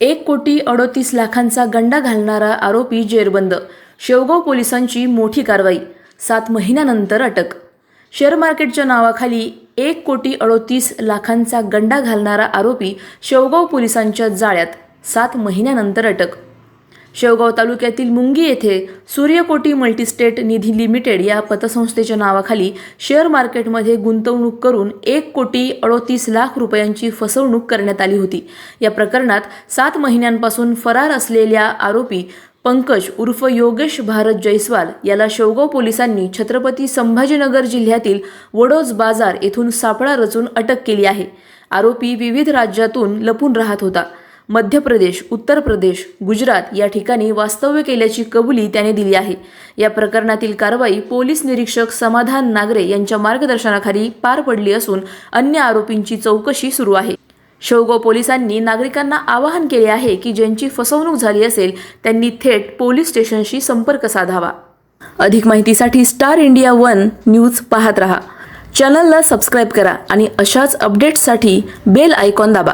एक कोटी अडोतीस लाखांचा गंडा घालणारा आरोपी जेरबंद. शेवगाव पोलिसांची मोठी कारवाई. सात महिन्यानंतर अटक. शेअर मार्केटच्या नावाखाली एक कोटी अडोतीस लाखांचा गंडा घालणारा आरोपी शेवगाव पोलिसांच्या जाळ्यात. सात महिन्यानंतर अटक. शेवगाव तालुक्यातील मुंगी येथे सूर्यकोटी मल्टीस्टेट निधी लिमिटेड या पतसंस्थेच्या नावाखाली शेअर मार्केटमध्ये गुंतवणूक करून एक कोटी अडोतीस लाख रुपयांची फसवणूक करण्यात आली होती. या प्रकरणात सात महिन्यांपासून फरार असलेल्या आरोपी पंकज उर्फ योगेश भारत जयस्वाल याला शेवगाव पोलिसांनी छत्रपती संभाजीनगर जिल्ह्यातील वडोज बाजार येथून सापळा रचून अटक केली आहे. आरोपी विविध राज्यातून लपून राहत होता. मध्य प्रदेश उत्तर प्रदेश गुजरात या ठिकाणी वास्तव्य केल्याची कबुली त्याने दिली आहे. या प्रकरणातील कारवाई पोलीस निरीक्षक समाधान नागरे यांच्या मार्गदर्शनाखाली पार पडली असून अन्य आरोपींची चौकशी सुरू आहे. शेवगाव पोलिसांनी नागरिकांना आवाहन केले आहे की ज्यांची फसवणूक झाली असेल त्यांनी थेट पोलीस स्टेशनशी संपर्क साधावा. अधिक माहितीसाठी स्टार इंडिया वन न्यूज पाहत रहा. चॅनलला सबस्क्राईब करा आणि अशाच अपडेट्ससाठी बेल आयकॉन दाबा.